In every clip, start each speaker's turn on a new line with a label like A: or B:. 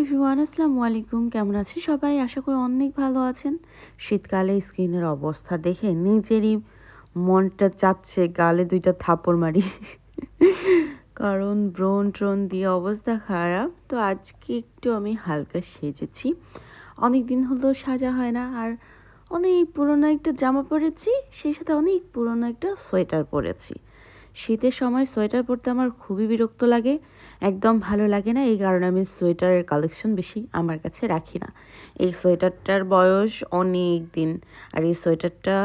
A: Everyone আসসালামু আলাইকুম। কেমন আছেন সবাই? আশা করি অনেক ভালো আছেন। শীতকালে স্কিনের অবস্থা দেখে নিজেরই মনটা চাচ্ছে গালে দুইটা থাপড় মারি। কারণ ব্রণ ট্রন দিয়ে অবস্থা খারাপ। তো আজকে একটু আমি হালকা সেজেছি। অনেক দিন হলো সাজা হয় না, আর অনেক পুরনো একটা জামা পরেছি, সেই সাথে অনেক পুরনো একটা সোয়েটার পরেছি। শীতের সময় সোয়েটার পরতে আমার খুবই বিরক্ত লাগে। একদম ভালো লাগে না, এই কারণে আমি সোয়েটারের কালেকশন বেশি আমার কাছে রাখি না। এই সোয়েটারটার বয়স অনেক দিন, আর এই সোয়েটারটা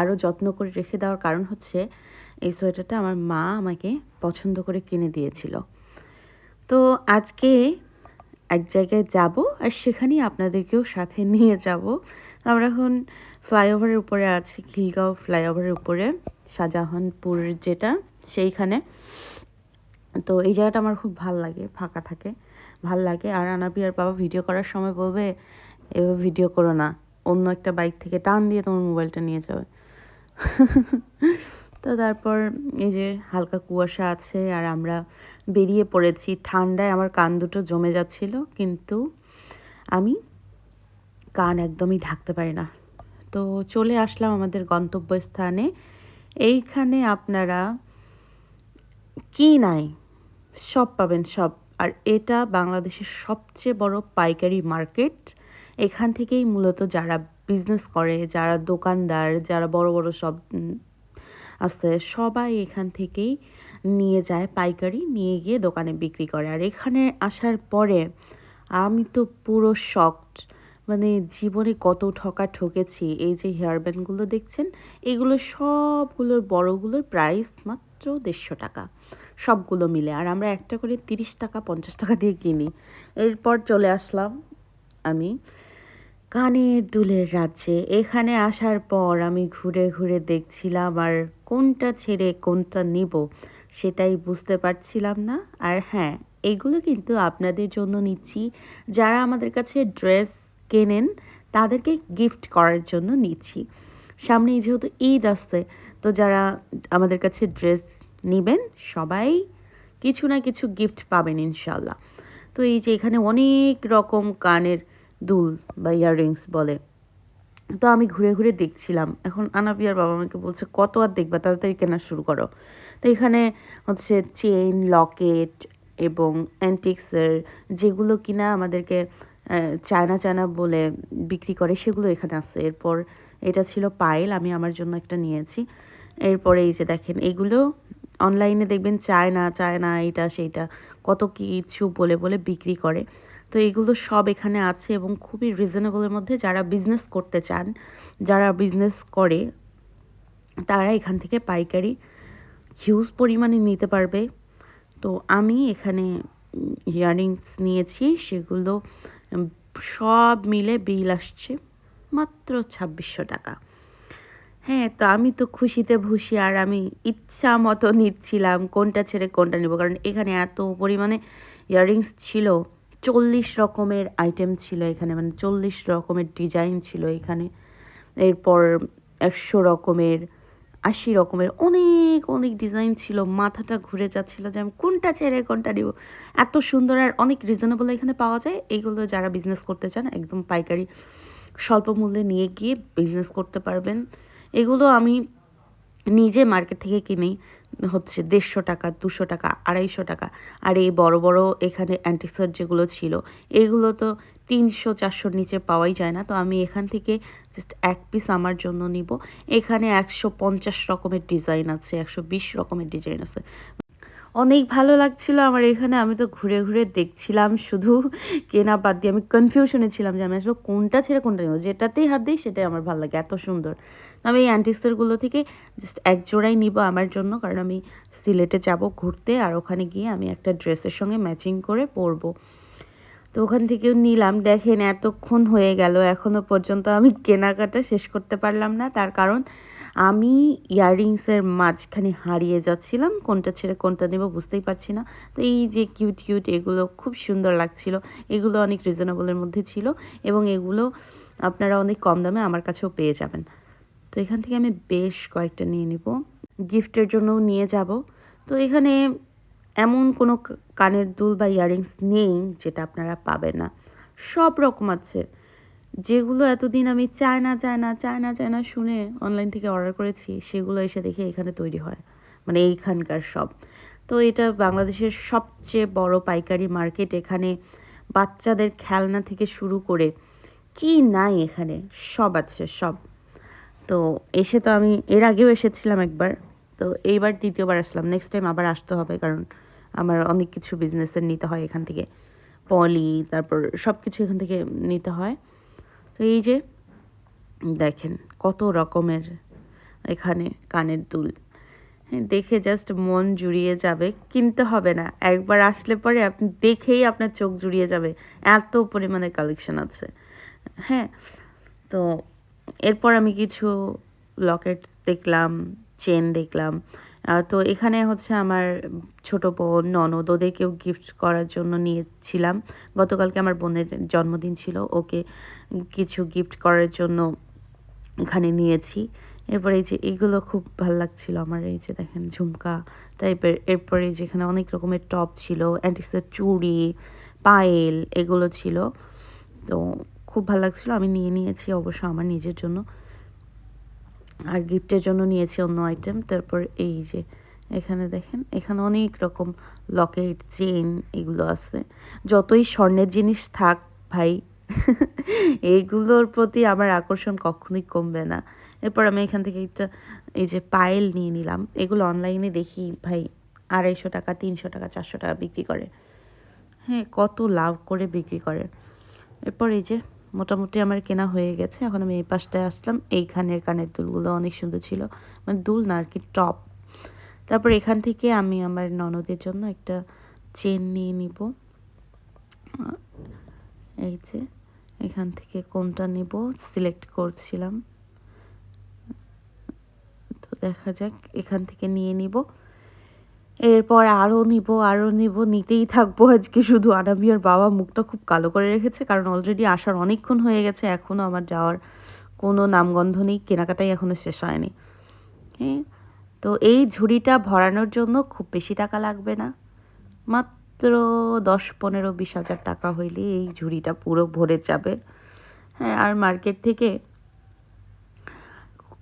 A: আরও যত্ন করে রেখে দেওয়ার কারণ হচ্ছে, এই সোয়েটারটা আমার মা আমাকে পছন্দ করে কিনে দিয়েছিল। তো আজকে এক জায়গায় যাব, আর সেখানেই আপনাদেরকেও সাথে নিয়ে যাব। আমরা এখন ফ্লাইওভারের উপরে আছি, খিলগাঁও ফ্লাইওভারের উপরে, শাহজাহানপুর যেটা, সেইখানে। তো এই জায়গাটা আমার খুব ভালো লাগে, ফাঁকা থাকে, ভালো লাগে। আর আনাবি আর বাবা ভিডিও করার সময় বলবে, এভাবে ভিডিও করো না, অন্য একটা বাইক থেকে টান দিয়ে তোমার মোবাইলটা নিয়ে যাবে। তো তারপর এই যে হালকা কুয়াশা আছে আর আমরা বেরিয়ে পড়েছি। ঠান্ডায় আমার কান দুটো জমে যাচ্ছিল, কিন্তু আমি কান একদমই ঢাকতে পারি না। তো চলে আসলাম আমাদের গন্তব্যস্থানে। এইখানে আপনারা কি নাই? সব পাবেন সব। আর এটা বাংলাদেশের সবচেয়ে বড় পাইকারি মার্কেট। এখান থেকেই মূলত যারা বিজনেস করে, যারা দোকানদার, যারা বড় বড় সব আছে, সবাই এখান থেকেই নিয়ে যায় পাইকারি, নিয়ে গিয়ে দোকানে বিক্রি করে। আর এখানে আসার পরে আমি তো পুরো শকড মানে জীবনে কত ঠকা ঠকেছি। এই যে হেয়ার ব্যান্ডগুলো দেখছেন, এগুলো সবগুলোর বড়গুলোর প্রাইস মাত্র দেড়শো টাকা। সবগুলো মিলে। আর আমরা একটা করে তিরিশ টাকা, পঞ্চাশ টাকা দিয়ে কিনি। এরপর চলে আসলাম আমি কানের দুলের রাজ্যে। এখানে আসার পর আমি ঘুরে ঘুরে দেখছিলাম আর কোনটা ছেড়ে কোনটা নিব সেটাই বুঝতে পারছিলাম না। আর হ্যাঁ এগুলো কিন্তু আপনাদের জন্য নিচ্ছি। যারা আমাদের কাছে ড্রেস কেনেন, তাদেরকে গিফট করার জন্য নিচ্ছি। সামনেই যেহেতু ঈদ আসছে, তো যারা আমাদের কাছে ড্রেস নেবেন, সবাই কিছু না কিছু গিফট পাবেন ইনশাল্লাহ তো এই যে এখানে অনেক রকম কানের দুল বা ইয়াররিংস বলে। তো আমি ঘুরে ঘুরে দেখছিলাম। এখন আনাবিয়ার বাবা আমাকে বলছে, কত আর দেখবা? তাড়াতাড়ি কেনা শুরু করো। তো এখানে হচ্ছে চেন লকেট এবং অ্যান্টিক্সের যেগুলো কিনা আমাদেরকে চায়না চায়না বলে বিক্রি করে, সেগুলো এখানে আছে। এরপর এটা ছিল পায়েল, আমি আমার জন্য একটা নিয়েছি। এরপরে এই যে দেখেন, এগুলো অনলাইনে দেখবেন চায় না চায় না, এইটা, সেইটা, কত কিছু বলে বলে বিক্রি করে। তো এগুলো সব এখানে আছে এবং খুবই রিজনেবলের মধ্যে যারা বিজনেস করতে চান, যারা বিজনেস করে, তারা এখান থেকে পাইকারি হিউজ পরিমাণে নিতে পারবে। তো আমি এখানে ইয়াররিংস নিয়েছি, সেগুলো সব মিলে বিল আসছে মাত্র ছাব্বিশশো টাকা। হ্যাঁ তো আমি তো খুশিতে ভুষি আর আমি ইচ্ছা মতো নিচ্ছিলাম কোনটা ছেড়ে কোনটা নেব। কারণ এখানে এত পরিমাণে ইয়াররিংস ছিল, চল্লিশ রকমের আইটেম ছিল এখানে মানে চল্লিশ রকমের ডিজাইন ছিল এখানে। এরপর একশো রকমের, আশি রকমের অনেক অনেক ডিজাইন ছিল। মাথাটা ঘুরে যাচ্ছিল যে আমি কোনটা ছেড়ে কোনটা নিব। এত সুন্দর আর অনেক রিজনেবল এখানে পাওয়া যায়। এইগুলো যারা বিজনেস করতে চান, একদম পাইকারি, স্বল্প মূল্যে নিয়ে গিয়ে বিজনেস করতে পারবেন। এগুলো আমি নিজে মার্কেট থেকে কিনি, হচ্ছে দেড়শো টাকা, দুশো টাকা, আড়াইশো টাকা। আর এই বড় বড় এখানে অ্যান্টিক্সার যেগুলো ছিল, এগুলো তো তিনশো চারশোর নিচে পাওয়াই যায় না। তো আমি এখান থেকে জাস্ট এক পিস আমার জন্য নিব। এখানে একশো পঞ্চাশ রকমের ডিজাইন আছে, একশো বিশ রকমের ডিজাইন আছে। অনেক ভালো লাগছিল আমার এখানে। আমি তো ঘুরে ঘুরে দেখছিলাম শুধু। কেনা বাদ দিয়ে আমি কনফিউশনে ছিলাম যে আমি আসলে কোনটা ছেড়ে কোনটা নেব। যেটাতেই হাত দিই সেটাই আমার ভালো লাগে, এত সুন্দর। আমি এই অ্যান্টিক্সেরগুলো থেকে জাস্ট এক জোড়াই নিব আমার জন্য, কারণ আমি সিলেটে যাব ঘুরতে আর ওখানে গিয়ে আমি একটা ড্রেসের সঙ্গে ম্যাচিং করে পরবো। তো ওখান থেকেও নিলাম। দেখেন এতক্ষণ হয়ে গেল। এখনও পর্যন্ত আমি কেনাকাটা শেষ করতে পারলাম না। তার কারণ আমি ইয়াররিংসের মাঝখানে হারিয়ে যাচ্ছিলাম, কোনটা ছেড়ে কোনটা নেব বুঝতেই পারছি না। তো এই যে কিউট কিউট এগুলো খুব সুন্দর লাগছিল, এগুলো অনেক রিজনেবলের মধ্যে ছিল এবং এগুলো আপনারা অনেক কম দামে আমার কাছেও পেয়ে যাবেন। তো এখান থেকে আমি বেশ কয়েকটা নিয়ে নিব, গিফটের জন্যও নিয়ে যাব। তো এখানে এমন কোনো কানের দুল বা ইয়াররিংস নেই যেটা আপনারা পাবেন না। সব রকম আছে। যেগুলো এতদিন আমি চায় না চায় না চায় না চায় না শুনে অনলাইন থেকে অর্ডার করেছি, সেগুলো এসে দেখে এখানে তৈরি হয়। মানে এইখানকার সব। তো এটা বাংলাদেশের সবচেয়ে বড় পাইকারি মার্কেট এখানে বাচ্চাদের খেলনা থেকে শুরু করে কি নাই এখানে, সব আছে, সব। তো এসে তো আমি, এর আগেও এসেছিলাম একবার, তো এইবার দ্বিতীয়বার আসলাম। নেক্সট টাইম আবার আসতে হবে, কারণ আমার অনেক কিছু বিজনেসের নিতে হয় এখান থেকে। পলি, তারপর সব কিছু এখান থেকে নিতে হয়। তো এই যে, দেখেন কত রকমের এখানে কানের দুল। হ্যাঁ দেখে জাস্ট মন জুড়িয়ে যাবে, কিনতে হবে না। একবার আসলে পরে আপনি দেখেই আপনার চোখ জুড়িয়ে যাবে, এত পরিমাণে কালেকশন আছে। হ্যাঁ তো এরপর আমি কিছু লকেট দেখলাম চেন দেখলাম। তো এখানে হচ্ছে আমার ছোট বোন, ননদ, ওদেরকেও গিফট করার জন্য নিয়েছিলাম। গতকালকে আমার বোনের জন্মদিন ছিল, ওকে কিছু গিফট করার জন্য এখানে নিয়েছি। এরপরে এই যে এইগুলো খুব ভালো লাগছিল আমার, এই যে দেখেন ঝুমকা টাইপের এরপরে যেখানে অনেক রকমের টপ ছিল অ্যান্টিক্সের চুড়ি, পায়েল, এগুলো ছিল। তো খুব ভালো লাগছিল, আমি নিয়ে নিয়েছি অবশ্য আমার নিজের জন্য। আর গিফটের জন্য নিয়েছি অন্য আইটেম তারপর এই যে, এখানে দেখেন, এখানে অনেক রকম লকেট চেন এগুলো আছে। যতই স্বর্ণের জিনিস থাক ভাই এইগুলোর প্রতি আমার আকর্ষণ কখনোই কমবে না। এরপর আমি এখান থেকে একটা, এই যে পায়েল নিয়ে নিলাম। এগুলো অনলাইনে দেখি ভাই, আড়াইশো টাকা, তিনশো টাকা, চারশো টাকা বিক্রি করে। হ্যাঁ কত লাভ করে বিক্রি করে। এরপর এই যে মোটামুটি আমার কেনা হয়ে গেছে। এখন আমি এই পাশটায় আসলাম। এইখানের কানের দুলগুলো অনেক সুন্দর ছিল। মানে দুল না, আর কি টপ। তারপর এখান থেকে আমি আমার ননদের জন্য একটা চেন নিয়ে নিব। এই যে, এখান থেকে কোনটা নেব? সিলেক্ট করছিলাম। তো দেখা যাক, এখান থেকে নিয়ে নিব। এরপর আরও নিব আরও নিব, নিতেই থাকব আজকে। শুধু আনাবিয়ার বাবা মুখটা খুব কালো করে রেখেছে, কারণ অলরেডি আসার অনেকক্ষণ হয়ে গেছে এখনও আমার যাওয়ার কোনো নামগন্ধ নেই, কেনাকাটাই এখনও শেষ হয়নি। হ্যাঁ তো এই ঝুড়িটা ভরানোর জন্য খুব বেশি টাকা লাগবে না। মাত্র দশ, পনেরো, বিশ হাজার টাকা হইলে এই ঝুড়িটা পুরো ভরে যাবে। হ্যাঁ আর মার্কেট থেকে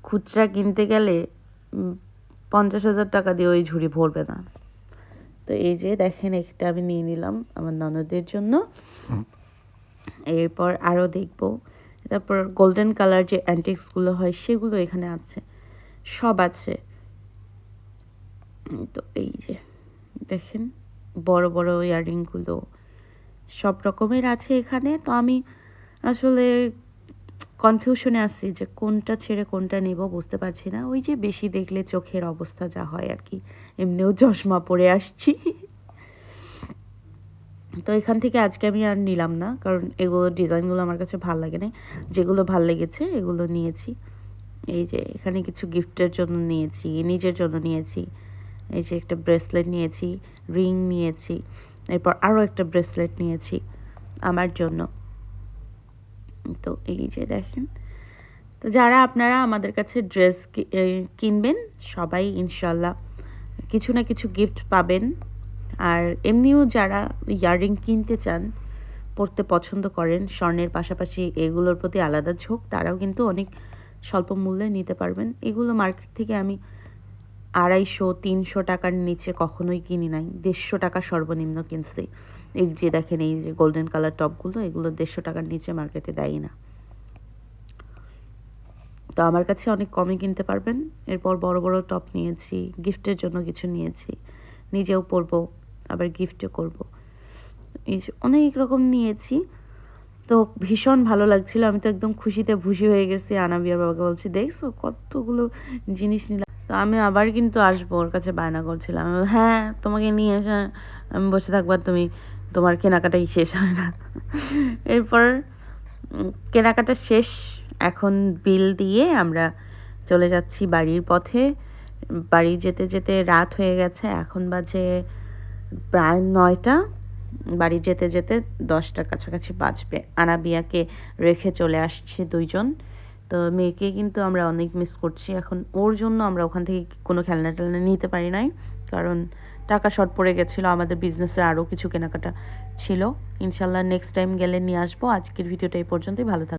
A: খুচরা কিনতে গেলে পঞ্চাশ হাজার টাকা দিয়ে ওই ঝুড়ি ভরবে না। তো এই যে দেখেন একটা আমি নিয়ে নিলাম আমার ননদের জন্য। এরপর আরও দেখব। তারপর গোল্ডেন কালার যে অ্যান্টিক্সগুলো হয় সেগুলো এখানে আছে। সব আছে। তো এই যে দেখেন বড় বড় ইয়াররিংগুলো সব রকমের আছে এখানে। তো আমি আসলে কনফিউশনে আসছি যে কোনটা ছেড়ে কোনটা নেব বুঝতে পারছি না। ওই যে বেশি দেখলে চোখের অবস্থা যা হয় আর কি। এমনিও চশমা পরে আসছি। তো এখান থেকে আজকে আমি আর নিলাম না, কারণ এগুলো ডিজাইনগুলো আমার কাছে ভালো লাগে না যেগুলো ভালো লেগেছে এগুলো নিয়েছি। এই যে এখানে কিছু গিফটের জন্য নিয়েছি, নিজের জন্য নিয়েছি। এই যে একটা ব্রেসলেট নিয়েছি, রিং নিয়েছি, এরপর আরও একটা ব্রেসলেট নিয়েছি আমার জন্য। তো এই যে দেখেন। তো যারা আপনারা আমাদের কাছে ড্রেস কিনবেন, সবাই ইনশাল্লাহ কিছু না কিছু গিফট পাবেন। আর এমনিও যারা ইয়াররিং কিনতে চান, পরতে পছন্দ করেন, স্বর্ণের পাশাপাশি এগুলোর প্রতি আলাদা ঝোঁক, তারাও কিন্তু অনেক স্বল্প মূল্যে নিতে পারবেন। এগুলো মার্কেট থেকে আমি আড়াইশো, তিনশো টাকার নিচে কখনোই কিনি নাই। দেড়শো টাকা সর্বনিম্ন কিনছি। এই যে দেখেন, এই যে গোল্ডেন কালার টপগুলো এগুলো দেড়শো টাকার নিচে মার্কেটে দেয় না। তো আমার কাছে অনেক কমে কিনতে পারবেন। এরপর বড় বড় টপ নিয়েছি গিফটের জন্য কিছু নিয়েছি। নিজেও পরবো, আবার গিফটও করব। এই অনেক রকম নিয়েছি। তো ভীষণ ভালো লাগছিল। আমি তো একদম খুশিতে ভুসি হয়ে গেছি। আনাবিয়ার বাবাকে বলছি, দেখছ কতগুলো জিনিস নিলাম? তো আমি আবার কিন্তু আসব, ওর কাছে বায়না করছিলাম। হ্যাঁ তোমাকে নিয়ে এসে আমি বসে থাকবার তুমি তোমার কেনাকাটাই শেষ হয় না। এরপর কেনাকাটা শেষ। এখন বিল দিয়ে আমরা চলে যাচ্ছি বাড়ির পথে। বাড়ি যেতে যেতে রাত হয়ে গেছে। এখন বাজে প্রায় নয়টা। বাড়ি যেতে যেতে দশটার কাছাকাছি বাজবে। আনাবিয়াকে রেখে চলে আসছে দুইজন। তো মেয়েকে কিন্তু আমরা অনেক মিস করছি। এখন ওর জন্য আমরা ওখান থেকে কোনো খেলনা টেলনা নিতে পারি নাই। কারণ টাকা শর্ট পড়ে গেছিল, আমাদের বিজনেসের আরও কিছু কেনাকাটা ছিল। ইনশাল্লাহ নেক্সট টাইম গেলে নিয়ে আসব। আজকের ভিডিওটা এই পর্যন্তই, ভালো থাকবে